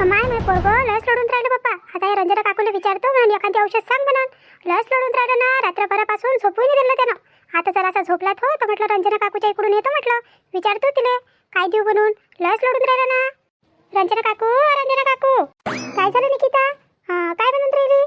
माय माय पोरगं. लस लढून राहिलं बाप्पा आता हे रंजना काकूला विचारतो म्हणून एखादी औषध सांग म्हणून. लस लढून राहिलं ना रात्रभरापासून झोपून नाही दिलं त्यानं. आता जरासा झोपला तो हो, तर म्हटलं रंजना काकूच्या इकडून येतो म्हटलं. विचारतो तिले काय देऊ म्हणून? लस लढून राहिलं ना? रंजना काकू रंजना काकू. काय झालं निकिता? हा काय म्हणून राहिली?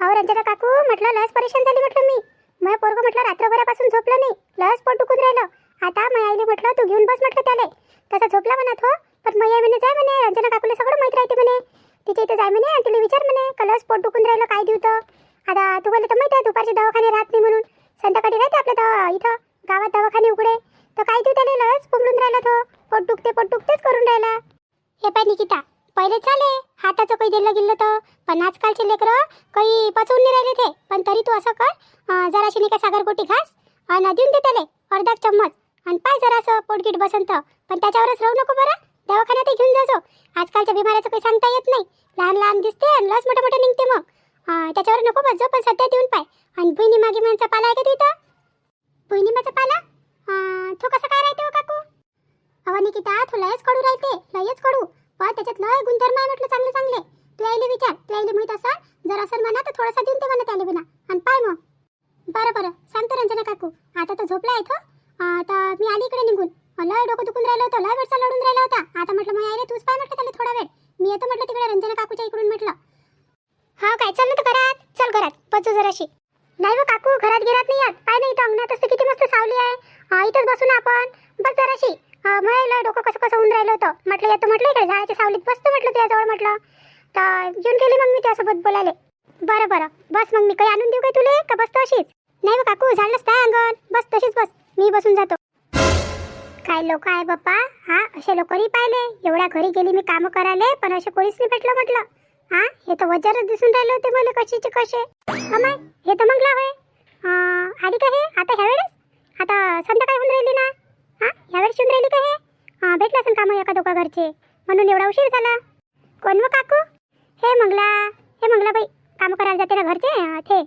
अहो रंजना काकू म्हटलं लस परेशान झाली म्हटलं मी. मग पोरगं म्हटलं रात्रभरापासून झोपलं नाही लस पोट दुखून राहिलं. आता मग आईने म्हटलं तू घेऊन बस म्हटलं त्याला. तसा झोपला म्हणत हो पण मैया म्हणे जाय म्हणे रंजना काकूला सगळं माहीत राहते म्हणे. तिच्या इथे जाय म्हणे आणि तिला विचार म्हणे का लस पोट दुखून राहिलं काय देऊ तर आता तुम्हाला तर माहिती आहे दुपारचे दवाखाने राहत नाही म्हणून. संध्याकाळी राहते आपल्या दवा इथं गावात दवाखाने उघडे. तर काय देऊ त्याला लस पुंगडून राहिला तो. पोट दुखते पोट दुखतेच करून राहिला. हे पाय निकिता पहिले चाले हाताचं काही दिलं गेलं तर. पण आजकालचे लेकरं काही पचवून नाही राहिले ते. पण तरी तू असं कर जराशी नाही का सागरगोटी घास आणि देऊन दे त्याले अर्धा चम्मच. आणि पाय जरासं पोटगीट बसंत. पण त्याच्यावरच राहू नको बरं. दवाखान्यात घेऊन जाजो. आजकालच्या बिमाऱ्याचं काही सांगता येत नाही. लहान लहान दिसते आणि लस मोठे मोठे निघते मग. त्याच्यावर नको बसजो पण सध्या देऊन पाय. आणि भुईनी मागे माणचा पाला आहे का तिथं? भुईनिमाचा पाला? तो कसा काय राहते हो काकू? अहो निकिता तू लयच कडू राहते. लयच कडू. पण त्याच्यात लय गुणधर्म आहे म्हटलं चांगले चांगले. तू यायले विचार. तू यायले माहीत असाल जर असेल म्हणा तर थोडासा देऊन ते म्हणा त्याला बिना. आणि पाय मग. बरं बरं. सांगतो रंजना काकू. आता तर झोपला आहे तो. आता मी आली इकडे निघून. लय डोकं दुखून राहिलं होतं लय वेळचा लढून राहिला होता. आता म्हटलं मग यायले तूच पाय म्हटलं त्याला थोडा वेळ. मी येतो म्हटलं तिकडे रंजना काकूच्या इकडून म्हटलं. हा काय चाललं तर घरात चल घरात पचू जराशी. नाही हो काकू घरात गिरात नाही येत. पाय नाही तर अंगणात असते किती मस्त सावली आहे. इथंच बसू ना आपण. बस जराशी. मला डोकं कसं कसं होऊन राहिलं होतं. म्हटलं येतो म्हटलं इकडे झाडाच्या सावलीत बसतो म्हटलं तुझ्याजवळ म्हटलं. तर येऊन गेली मग मी त्यासोबत बोलायले. बरं बरं बस मग मी काही आणून देऊ काय तुला? का बस तशीच? नाही बा काकू झाड काय अंगण. बस तशीच बस. मी बसून जातो. काय लोक आहे बाप्पा? हा असे लोक नाही पाहिले. एवढ्या घरी गेली मी कामं करायले पण असे कोणीच नाही भेटलं म्हटलं. हा हे तर वजारच दिसून राहिले होते मला कशीचे कसे. हो अमाय हे तर मग होय. आली का हे? आता ह्या वेळेस? आता संध्याकाळी होऊन राहिली ना? हा ह्या वेळेस येऊन राहिली का हे? भेटलं असेल कामं एका दोघा घरचे. म्हणून एवढा उशीर झाला. कोण मग काकू? हे मंगला हे मंगला बाई कामं करायला जाते ना घरचे? ते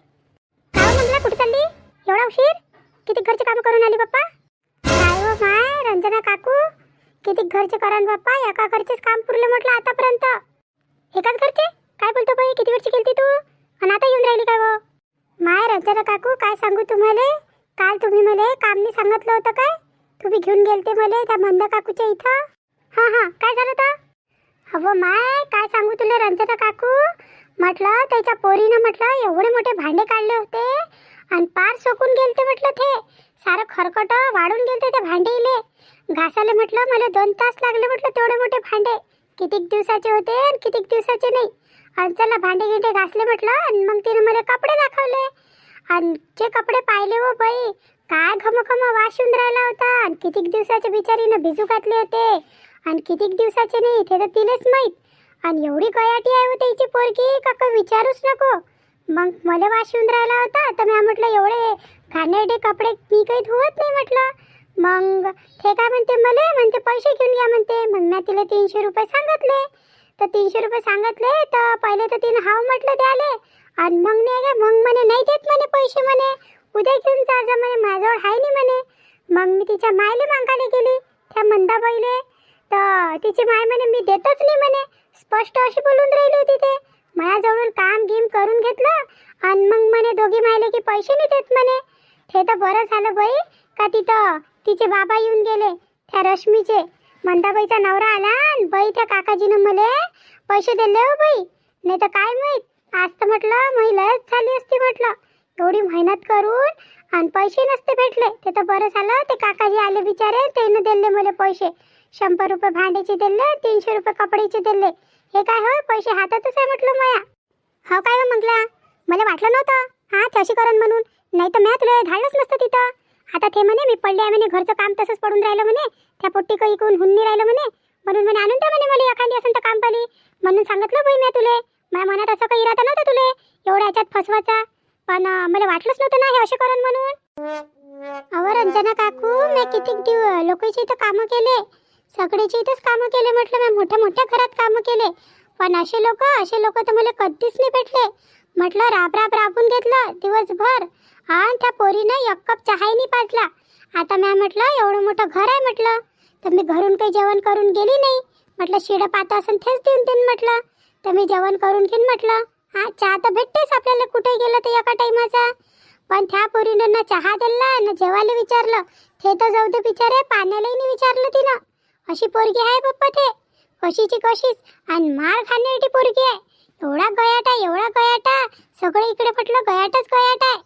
काय मंगला कुठे चालली? एवढा उशीर? किती घरचे कामं करून आली बाप्पा? रंजना काकू? किती घरचे करण बाप्पा एका घरचेच काम पुरलं म्हटलं आतापर्यंत. एकाच घरचे? काय बोलतो बाई किती वेळची केली तू? आणि आता येऊन राहिली काय वो? माय रंजना काकू काय सांगू तुम्हाला? काल तुम्ही मला काम सांगितलं होतं काय? तुम्ही घेऊन गेलते मला त्या मंद काकूच्या इथं. हां हां काय झालं तर? अहो माय काय सांगू तुला रंजना काकू? म्हटलं त्याच्या पोरीनं म्हटलं एवढे मोठे भांडे काढले होते. आणि पार सोकून गेलते म्हटलं ते सारं खरकट वाढून गेलते ते भांडेले. घासायला म्हटलं मला दोन तास लागले म्हटलं तेवढे मोठे भांडे. कितीक दिवसाचे होते आणि कितीक दिवसाचे नाही. आणि चला भांडे गिंडे घासले म्हटलं आणि मग तिने मला कपडे दाखवले. आणि जे कपडे पाहिले हो बाई काय घमघम घम वास येऊन राहिला होता. आणि कितीक दिवसाचे बिचारीनं भिजू घातले होते. आणि कितीक दिवसाचे नाही ते तर तिलेच माहीत. आणि एवढी कयाटी आहे होती हिची पोरगी का विचारूच नको. मग मला वास येऊन राहिला होता तर मी म्हटलं एवढे घाणेरडे कपडे मी काही धुवत नाही म्हटलं. मग ते काय म्हणते मला? म्हणते पैसे घेऊन घ्या म्हणते. मग मी तिला तीनशे रुपये सांगितले. तर तीनशे रुपये सांगितले तर पहिले तर तिने हाव म्हटलं द्याले आणि मग नाही का मग म्हणे नाही देत म्हणे पैसे म्हणे. उद्या घेऊन जा जा म्हणे माझ्याजवळ आहे नाही म्हणे. मग मी तिच्या मायले मागायला गेली त्या मंदाबाईले. तर तिची माय म्हणे मी देतच नाही म्हणे. स्पष्ट अशी बोलून राहिली होती ते. माझ्याजवळून काम गिम करून घेतलं आणि मग म्हणे दोघी मायले की पैसे नाही देत म्हणे. ते तर बरं झालं बाई का तिथं तिचे बाबा येऊन गेले त्या रश्मीचे. मंदाबाईचा नवरा आला आणि बाई त्या काकाजीनं मला पैसे दिले हो बाई नाही तर काय माहीत आज तर म्हटलं महिलाच झाली असती म्हटलं. एवढी मेहनत करून आणि पैसे नसते भेटले ते तर बरं झालं ते काकाजी आले बिचारे त्यानं दिले मला पैसे. शंभर रुपये भांडीचे दिले तीनशे रुपये कपड्याचे दिले. हे काय होय पैसे हातातच आहे म्हटलं माया? हो काय हो म्हटलं मला वाटलं नव्हतं. हा तशी करण म्हणून. नाही तर मॅ तुला धाडलंच नसतं तिथं. आता ते म्हणे मी पडले आहे म्हणे घरचं काम तसंच पडून राहिलं म्हणे. त्या पोट्टी काही इकून हुन्नी राहिलं म्हणे. म्हणून म्हणे आणून द्या म्हणे मला एखादी असं तर काम पाली म्हणून सांगितलं बाई मी तुले. माझ्या मनात असं काही राहतं नव्हता तुले. एवढ्या ह्याच्यात फसवायचा. पण मला वाटलंच नव्हतं ना हे असे करण म्हणून. अहो रंजना काकू मी किती दिव लोकांच्या इथं कामं केले. सगळीची इथंच कामं केले म्हटलं मी मोठ्या मोठ्या घरात कामं केले. पण असे लोक असे लोक तर मला कधीच नाही भेटले. म्हटलं राब राब राबून घेतलं दिवसभर. हा आणि त्या पोरीनं एक कप चहाही नाही पाजला. आता मॅ म्हटलं एवढं मोठं घर आहे म्हटलं. तर मी घरून काही जेवण करून गेली नाही. म्हटलं शिड पात असेल तेच देऊन देईन म्हटलं. तर मी जेवण करून घेईन म्हटलं. हा चहा तर भेटतेच. आपल्याला कुठे गेलं तर एका टाईमाचा पण त्या पोरीनं ना चहा दिला ना जेवायला विचारलं. ते तर जाऊ दे बिचारे पाण्यालाही नाही विचारलं तिनं. अशी पोरगी आहे पप्पा ते. कशीची कशीच. आणि मार खाण्याची पोरगी आहे. एवढा गयाटा एवढा गयाटा. सगळे इकडे म्हटलं गयाटच गयाट आहे.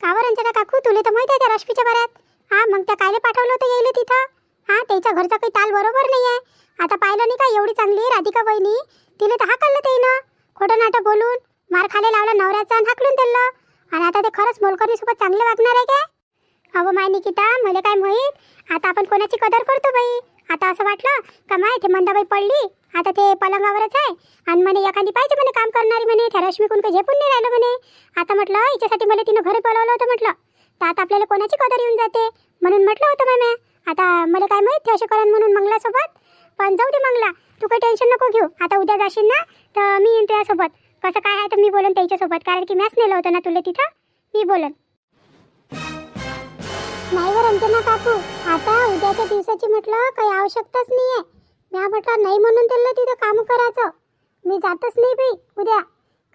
का अंजना काकू तुला तर माहिती आहे त्या रश्मीच्या बऱ्यात? हा मग त्या कायले पाठवलं होतं येईल तिथं? हा त्याच्या घरचा काही ताल बरोबर नाही आहे आता पाहिलं नाही का एवढी चांगली राधिका बहिणी? तिने तर हाकललं त्यानं खोटं नाटं बोलून मार खाले लावला नवऱ्याचा आणि हाकलून दिलं. आणि आता ते खरंच मोलकर्णी सोबत चांगले वागणार आहे काय? अहो माय निकिता मला काय माहीत? आता आपण कोणाची कदर करतो बाई? आता असं वाटलं का माय ते मंदाबाई पडली. आता ते पलंगावरच आहे. आणि म्हणे एखादी पाहिजे म्हणे काम करणारी म्हणे. त्या रश्मी कोण झेपून नाही राहिलं म्हणे. आता म्हटलं हिच्यासाठी मला तिनं घरी बोलावलं होतं म्हटलं. तर आता आपल्याला कोणाची कदर येऊन जाते? म्हणून म्हटलं होतं मॅम आता मला काय माहीत असे करण म्हणून मंगलासोबत? पण जाऊ दे मंगला तू काही टेन्शन नको घेऊ. आता उद्या जाशील ना तर मी येईन तुझ्यासोबत. कसं काय आहे तर मी बोलन त्याच्यासोबत? कारण की मॅच नेलं होतं ना तुला तिथं? मी बोलन. नाही वर अंजना काकू आता उद्याच्या दिवसाची म्हटलं काही आवश्यकताच नाही आहे म्या म्हटलं नाही म्हणून त्याला तिथं काम करायचं. मी जातच नाही बाई उद्या.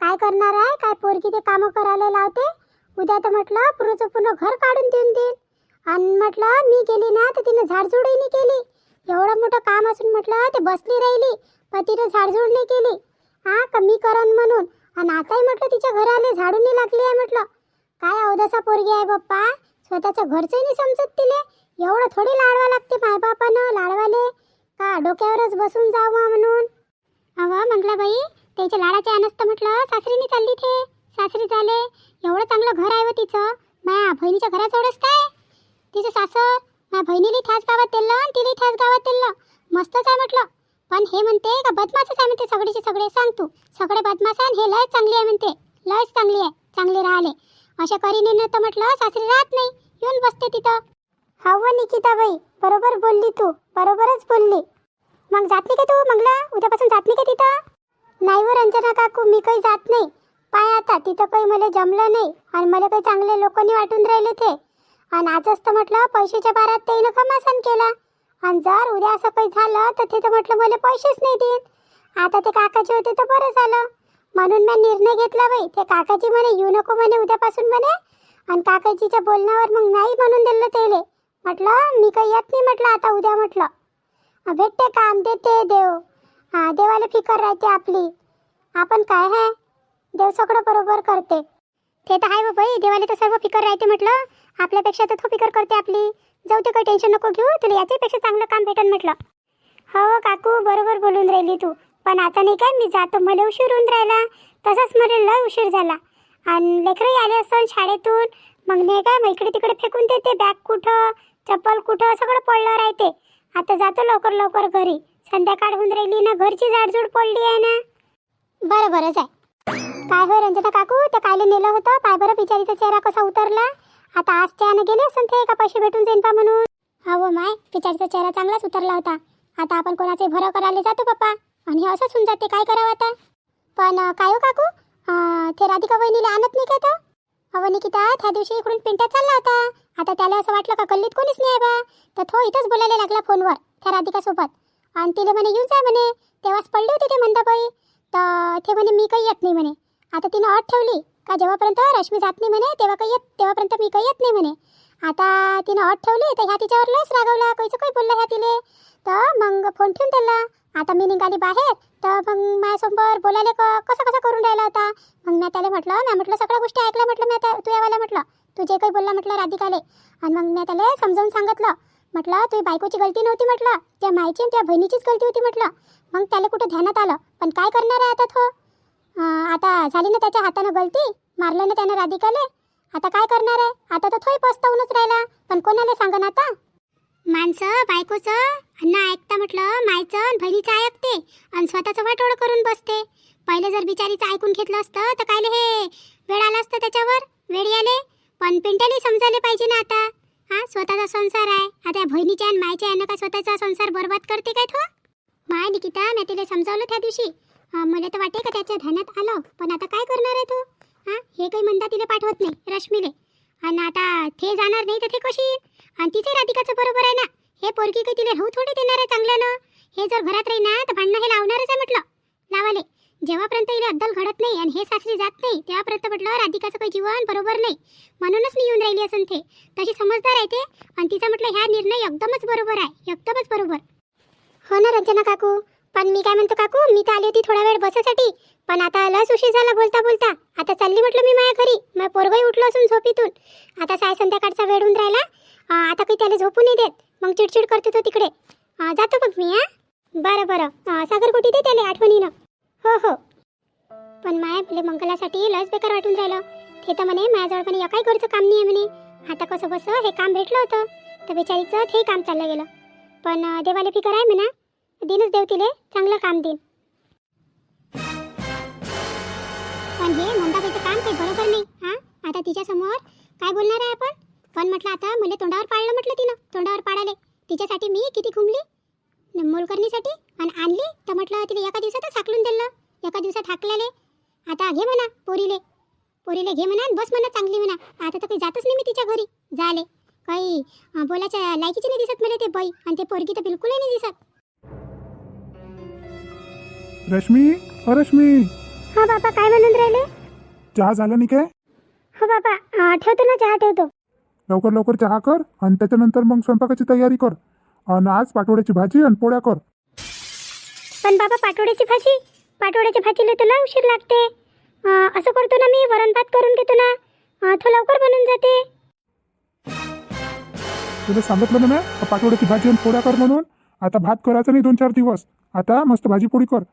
काय करणार आहे? काय पोरगी ते कामं करायला लावते? उद्या तर म्हटलं पूर्णचं पूर्ण घर काढून देऊन देईल आणि म्हटलं मी गेली ना तर तिनं झाडझुडही नाही केली. एवढं मोठं काम असून म्हटलं ते बसली राहिली पण तिनं झाडझुड नाही केली. हा कमी करन म्हणून? आणि आताही म्हटलं तिच्या घराले झाडून नाही लागली आहे म्हटलं. काय अवदसा पोरगी आहे बाप्पा? स्वतःचं घरचंही नाही समजत तिले. एवढं थोडी लाडवा लागते मायबापानं लाडवाले. का डोक्यावरच बसून जावं म्हणून? अव मंगलाबाई त्याच्या लाडाच्या अनस्त म्हटलं सासरीने चालली ते सासरी झाले. एवढं चांगलं घर आहे व तिचं. माया बहिणीच्या घरात एवढंच काय? तिचं सासर माझ्या बहिणीला थास गावात दिलं आणि तिला थास गावात दिलं मस्तच आहे म्हटलं. पण हे म्हणते का बदमाशच आहे म्हणते सगळेचे सगळे. सांग तू. सगळे बदमाश आहे हे लयच चांगली आहे म्हणते. लयच चांगली आहे. चांगले राहिले. अशा करीने तर म्हटलं सासरी राहत नाही. येऊन बसते तिथं. हवं निकिताबाई बरोबर बोलली तू बरोबरच बोलली. मग जात नाही का तू मंगला? उद्यापासून जात नाही का तिथं? नाही व रंजना काकू मी काही जात नाही. पाय आता तिथं काही मला जमलं नाही आणि मला काही चांगले लोकांनी वाटून राहिले ते. आणि आजच तर म्हटलं पैशाच्या बारात त्यानं कमासन केला. आणि जर उद्या असं काही झालं तर तिथं म्हटलं मला पैसेच नाही देत. आता ते काकाचे होते तर बरं झालं. म्हणून मी निर्णय घेतला बाई. ते काकाची म्हणे येऊ नको म्हणे उद्यापासून म्हणे. आणि काकाजीच्या बोलण्यावर मग नाही म्हणून दिलं त्याले. म्हटलं मी काही येत नाही म्हटलं आता उद्या म्हटलं. भेटते काम देते देव. हा देवाला फिकर राहते आपली. आपण काय आहे देव सगळं बरोबर करते. ते तर आहे बा बाई देवाला तर सर्व फिकर राहते म्हटलं. आपल्यापेक्षा तर तो फिकर करते आपली. जाऊ ते काही टेन्शन नको घेऊ. तुला याच्यापेक्षा चांगलं काम भेटन म्हटलं. हो काकू बरोबर बोलून राहिली तू. पण आता नाही काय मी जातो मला उशीर होऊन राहिला. तसाच मला लय उशीर झाला. आणि लेकरंही आले असतं शाळेतून. मग नाही काय मग इकडे तिकडे फेकून देते. बॅग कुठं चप्पल कुठं सगळं पडलं राहते. आता जातो लवकर लवकर घरी. संध्याकाळ होऊन राहिली ना घरची झाडझूड पडली आहे ना. बरं बरंच आहे काय होय रंजना काकू? ते कायले नेलं होतं. पाय बरं बिचारीचा चेहरा कसा उतरला. आता आज त्यानं गेले असं ते का पैसे भेटून जाईन पा म्हणून. हो माय बिचारीचा चेहरा चांगलाच उतरला होता. आता आपण कोणाचे भरं करायला जातो पप्पा. आणि हे असंच होऊन जाते. काय करावं आता? पण काय हो काकू? ते राधिका वहिनीला आणत नाही काय तर अहो निकिता त्या दिवशी इकडून पिंट्यात चालला होता. आता त्याला असं वाटलं का गल्लीत कोणीच नाही बा. तर तो इथंच बोलायला लागला फोनवर त्या राधिकासोबत. आणि तिला म्हणे येऊन जा म्हणे. तेव्हाच पडली होती ते मंदाबाई. तर ते म्हणे मी काही येत नाही म्हणे. आता तिनं अट ठेवली का जेव्हापर्यंत रश्मी जात नाही म्हणे तेव्हा काही येत तेव्हापर्यंत मी काही येत नाही म्हणे. आता तिनं अट ठेवली तर ह्या तिच्यावर लस रागवला. काहीचं काही बोलला ह्या तिले. तर मग फोन ठेवून त्याला आता मी निघाली बाहेर तर मग माझ्यासमोर बोलायला क कसं कसं करून राहिला होता? मग मी त्याला म्हटलं मी म्हटलं सगळ्या गोष्टी ऐकल्या म्हटलं मी आता तू यावाला म्हटलं. तू जे काही बोलला म्हटलं राधिकाले. आणि मग मी त्याला समजावून सांगितलं म्हटलं तुझी बायकोची गलती नव्हती म्हटलं त्या मायची आणि त्या बहिणीचीच गलती होती म्हटलं. मग त्याला कुठं ध्यानात आलं? पण काय करणार आहे आता तो? आता झाली ना त्याच्या हातानं गलती? मारलं ना त्यानं राधिकाले? आता काय करणार आहे? आता तर थोडी पस्तावूनच राहिला. पण कोणाला सांगन आता? माणसं बायकोचं अन्न ऐकता म्हटलं मायचं आणि बहिणीचं ऐकते आणि स्वतःचं वाटोळ करून बसते. पहिले जर बिचारीचं ऐकून घेतलं असतं तर कायले हे वेळ आला असतं त्याच्यावर? वेळ आले पण पिंट्याने समजायला पाहिजे ना आता. हा स्वतःचा संसार आहे. आता या बहिणीच्या आणि मायच्या यानं काय स्वतःचा संसार बरबाद करते काय तो? माय निकिता मी तिला समजावलं त्या दिवशी. मला तर वाटे का त्याच्या ध्यानात आलं पण आता काय करणार आहे तू? हा हे काही म्हणता तिला पाठवत नाही रश्मीले. आणि आता ते जाणार नाही तर थे कशी आणि तिचे राधिकाचं बरोबर आहे ना? हे पोरगी काही तिला राहू थोडी देणार आहे चांगल्यानं हे जर घरात राही ना तर भांडणं हे लावणारच आहे म्हटलं. लावाले. जेव्हापर्यंत हिला अद्दल घडत नाही आणि हे सासरी जात नाही तेव्हापर्यंत म्हटलं राधिकाचं काही जीवन बरोबर नाही. म्हणूनच मी येऊन राहिली असन ते. तशी समजदार आहे ते. आणि तिचा म्हटलं ह्या निर्णय एकदमच बरोबर आहे. एकदमच बरोबर. हो ना रंजना काकू? पण मी काय म्हणतो काकू मी तर आली होती थोडा वेळ बसासाठी. पण आता लस उशीर झाला बोलता बोलता. आता चालली म्हटलं मी माझ्या घरी. मग पोरगही उठलो असून झोपीतून. आता साय संध्याकाळचा वेळ होऊन राहिला. आता काही त्याला झोपू नाही देत. मग चिडचिड करतो तो तिकडे. जातो मग मी हा? बरं बरं. सागर कुठे दे त्याला आठवणीनं. हो हो. पण माय आपले मंगलासाठी लस बेकार वाटून राहिलं. ते तर म्हणे माझ्याजवळ म्हणे एकाही घरचं काम नाही आहे म्हणे. आता कसं बसं हे काम भेटलं होतं. तर बिचारीचं हे काम चाललं गेलं. पण देवाले देवाला फिकर आहे म्हणा. दिनच देव तिले चांगलं काम देईन. पण हे मंदाबाईचं काम काही बरोबर नाही हा? आता तिच्या समोर काय बोलणार आहे आपण? पण म्हटलं आता मला तोंडावर पाळलं म्हटलं तिनं तोंडावर पाळाले. तिच्यासाठी मी किती घुमली? मोलकरणीसाठी? आणि आणली? तर म्हटलं तिला एका दिवसातच हाकलून दिलं. एका दिवसात हाकलेले. आता घे म्हणा पोरीले. पोरीले घे म्हणा बस म्हणा चांगली म्हणा. आता तर काही जातच नाही मी तिच्या घरी. झाले. काही बोलायच्या लायकीची नाही दिसत मला ते बाई. आणि ते पोरगी तर बिलकुलही नाही दिसत. रश्मी? अ रश्मी. हा बाबा काय म्हणून राहिले? चहा झाला नाही काय हो बाबा अं, ठेवतो ना चहा ठेवतो. लवकर लवकर चहा कर आणि त्याच्यानंतर मग स्वयंपाकाची तयारी कर. आणि आज पाटोड्याची भाजी आणि पोळ्या कर. पण बाबा पाटोड्याची भाजी? पाटोड्याच्या भाजीला तुला उशीर लागते. अं, असं करतो ना मी वरण भात करून घेतो ना. अं, तो लवकर बनून जाते. तुला सांगितलं ना मी पाटोड्याची भाजी आणि पोळ्या कर म्हणून. आता भात करायचं नाही दोन चार दिवस. आता मस्त भाजी पोळी कर.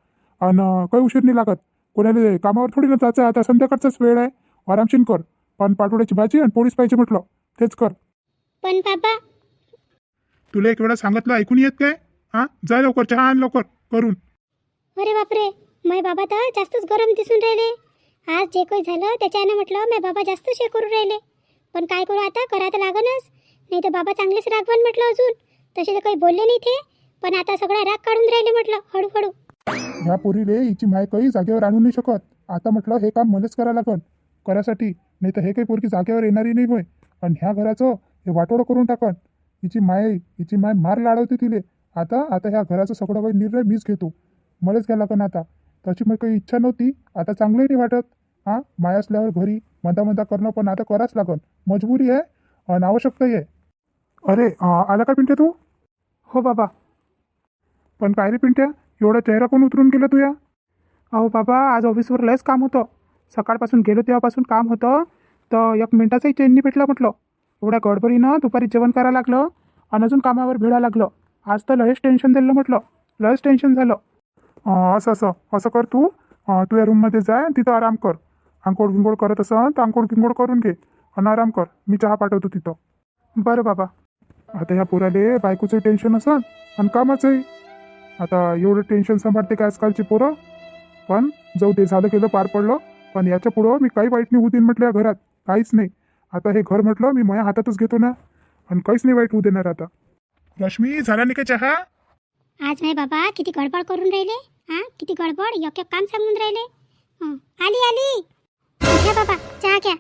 आणि काही उशीर नाही लागत. कोणाला कामावर थोडी ना जायचं. आता संध्याकाळचाच वेळ आहे. आरामशीन कर. पण पाटोड्याची भाजी आणि पोळीच पाहिजे म्हटलं. तेच कर. पण बाबा. तुला एक वेळा सांगितलं ऐकून येत काय? हां? जा लवकर चहा आण लवकर. करून. अरे बापरे. मै बाबा तर जास्तच गरम दिसून राहिले. आज जे काही झालं त्याच्यानं म्हटलं मै बाबा जास्त शे करून राहिले. पण काय करू आता? करा तर लागणच नाही तर बाबा चांगलेच रागवण म्हटलं अजून. तसे तर काही बोलले नाही ते. पण आता सगळा राग काढून राहिले म्हटलं हळूहळू. ह्या पोरीले हिची माय काही जागेवर आणू नाही शकत. आता म्हटलं हे काम मलाच करावं लागल. करासाठी. नाही तर हे काही पोरगी जागेवर येणारी नाही होय. आणि ह्या घराचं हे वाटोळं करून टाकन. हिची माय हिची माय मार लाडवते तिले. आता आता ह्या घराचं सगळं काही निर्णय मीच घेतो. मलाच घ्यायला लागन आता. तशी मग काही इच्छा नव्हती. आता चांगलंही नाही वाटत. हां माय असल्यावर घरी मंदा मंदा करणं पण आता करावंच लागन. मजबुरी आहे आणि आवश्यकताही आहे. अरे आला का पिंट्या तू? हो बाबा. पण काय रे पिंट्या? एवढा चेहरा कोण उतरून गेला तुया? अहो बाबा आज ऑफिसवर लयच काम होतं. सकाळपासून गेलो तेव्हापासून काम होतं. तर एक मिनिटाचाही चेन नाही भेटला म्हटलं. एवढ्या गडबडीनं दुपारी जेवण करायला लागलं आणि अजून कामावर भिडा लागलं. आज तर लयच टेन्शन दिलं म्हटलं. लयच टेन्शन झालं. असं असं असं कर तू. तू या रूममध्ये जाय तिथं आराम कर. आंघोळ गिंगोळ करत असन तर आंघोळ गिंगोळ करून घे आणि आराम कर. मी चहा पाठवतो तिथं. बरं बाबा. आता ह्या पोराले बायकोचं टेन्शन असन आणि कामाचंही. आता एवढं टेन्शन सांभाळते काय आजकालची पोरं? पण जाऊ ते झालं केलं पार पडलं. पण याच्या पुढं मी काही वाईट नाही होऊ देईन म्हटलं या घरात. काहीच नाही. आता हे घर म्हटलं मी माझ्या हातातच घेतो ना. आणि काहीच नाही वाईट होऊ देणार आता. रश्मी झाला नाही का चहा? आज नाही बाबा किती गडबड करून राहिले? हा? किती गडबड? एक काम सांगून राहिले. हं, आली आली. घ्या बाबा चहा घ्या.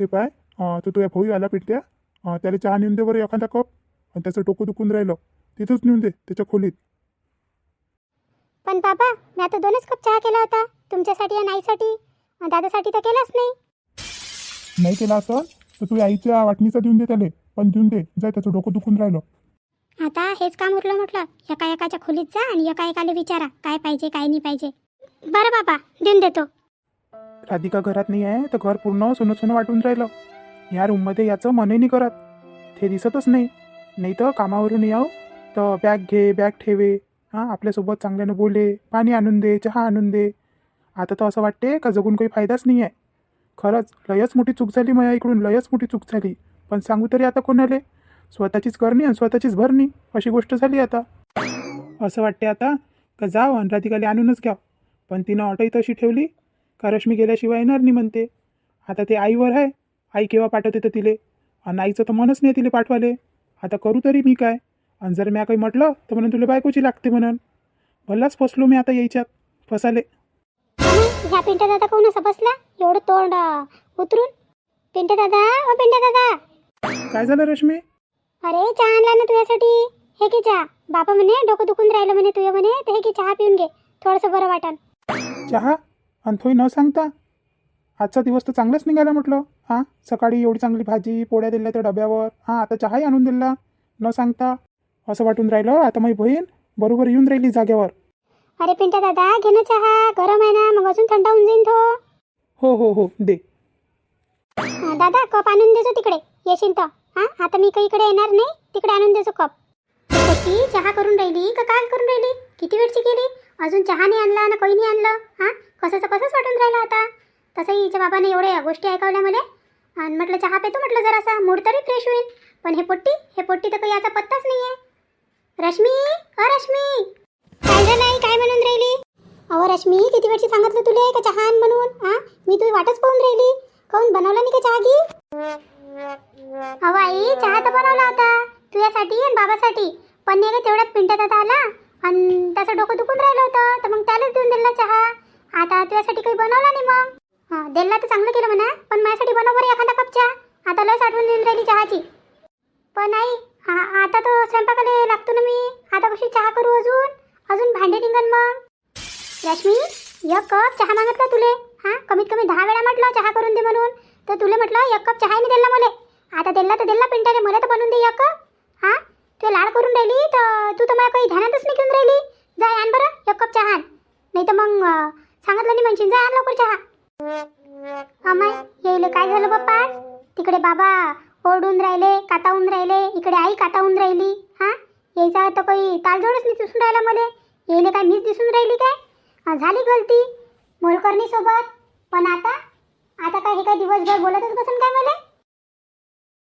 हे पाय अं, तो तुझ्या भाऊ आला पिटत्या अं, त्याला चहा नेऊन दे बरं एखादा कप. आणि त्याचं डोकं दुखून राहिलं. तिथंच नेऊन दे त्याच्या खोलीत. पण बाबा मी आता दोनच कप चहा केला होता. तुमच्यासाठी आणि आईसाठी. अन् दादासाठी तर केलाच नाही. नाही केला असं तर तू आईच्या वाटणीचा देऊन दे त्याला. पण देऊन दे जाय त्याचं डोकं दुखून राहिलं. आता हेच काम उरलं म्हटलं. एका एकाच्या खोलीत जा आणि एका एकाला विचारा काय पाहिजे काय नाही पाहिजे. बरं बाबा देऊन देतो. राधिका घरात नाही आहे तर घर पूर्ण सोनं सोनं वाटून राहिलं. या रूममध्ये याचं मनही नाही करत. ते दिसतच नाही. नाही तर कामावरून याव तर बॅग घे बॅग ठेवे. हां आपल्यासोबत चांगल्यानं बोले पाणी आणून दे चहा आणून दे. आता तर असं वाटते का जगून काही फायदाच नाही आहे खरंच लयच मोठी चूक झाली माझ्या इकडून लयच मोठी चूक झाली. पण सांगू तरी आता कोणाले? स्वतःचीच करणी आणि स्वतःचीच भरणी अशी गोष्ट झाली आता. असं वाटते आता का जाव आणि राधिकाला आणूनच घ्या पण तिनं ऑटोही तशी ठेवली का रश्मी गेल्याशिवाय येणार नाही म्हणते. आता ते आईवर आहे आई केव्हा पाठवते तर तिले. आणि आईचं तर मनच नाही तिले पाठवाले आता करू तरी मी काय? आणि जर मी काही म्हटलं तर म्हणून तुला बायकोची लागते म्हणून. भल्लाच फसलो मी आता यायच्यात फसाले. ह्या पिंट्या दादा कोण असं बसला एवढं तोंड उतरून. पिंट्या दादा ओ पिंट्या दादा. काय झालं रश्मी? अरे चहा आणला ना तुझ्यासाठी? हे की चहा? बाबा म्हणे डोकं दुखून राहिलं म्हणे तुझं म्हणे तर हे की चहा पिऊन घे. थोडंसं बरं वाटन. चहा? आणि थोडी न सांगता? आजचा दिवस तर चांगलाच निघाला म्हटलं. हां? सकाळी एवढी चांगली भाजी पोळ्या दिल्या त्या डब्यावर. हां आता चहाही आणून दिला. न सांगता? असं वाटून राहिलं आता माझी बहीण बरोबर येऊन राहिली जागेवर. अरे पिंटा दादा घे ना चहा गरम आहे ना मग अजून थंड होऊन जाईन तो. हो हो हो दे. अं, दादा कप आणून देजो तिकडे. येशील तर. हां आता मी काही इकडे येणार नाही. तिकडे आणून देजो कप. कशी चहा करून राहिली का काय करून राहिली? किती वेळची केली अजून चहा नाही आणला ना काही नाही आणलं? हां कसंच कसंच वाटून राहिलं आता? तसंही हिच्या बाबाने एवढ्या गोष्टी ऐकवल्या मला. आणि म्हटलं चहा पेतो म्हटलं जरासा मूड तरी फ्रेश होईल. पण हे पोट्टी हे पोट्टी तर काही याचा पत्ताच नाही आहे रश्मी? अ रश्मी! काय झालं नाही काय म्हणून राहिली? अहो रश्मी किती वेळची सांगितलं तुला का चहा आण म्हणून? हां मी तुझी वाटच पाहून राहिली. काऊन बनवला नाही का चहा घी? अहो आई चहा तर बनवला होता तुझ्यासाठी आणि बाबासाठी. पण नाही का तेवढ्यात पिंट्यात आता आला. आणि त्याचं डोकं दुखून राहिलं होतं तर मग त्यालाच देऊन दिला चहा. आता तुझ्यासाठी काही बनवला नाही मग. हां दिला तर चांगलं केलं म्हणा पण माझ्यासाठी बनव बरं एखादा कप चहा. आता लस आठवण देऊन राहिली चहाची. पण आई आ- आता तो स्वयंपाकाला लागतो ना मी. आता कशी चहा करू अजून? अजून भांडे निघन मग. रश्मी एक कप चहा मागितला तुले. हां कमीत कमी दहा वेळा म्हटलं चहा करून दे म्हणून. तर तुला म्हटलं एक कप चहा नाही दिला मला. आता दिला तर दिला पिंटाने मला तर बनवून दे एक कप. हां तू लाड करून राहिली तर तू तर मला काही ध्यानातच नाही घेऊन राहिली. जा आण बरं एक कप चहा आण. नाही तर मग सांगितलं नाही म्हणशील जा आण लवकर चहा. अमाय येईल काय झालं बाप्पा तिकडे बाबा ओरडून राहिले कातावून राहिले इकडे आई कातावून राहिली. हां? यायचा तर काही तालजोडच नाही दिसून राहिला मला. येले काय मीच दिसून राहिली काय? झाली गलती. मोलकर्णीसोबत. पण आता? आता काय हे काय दिवसभर बोलतच बसन काय मला?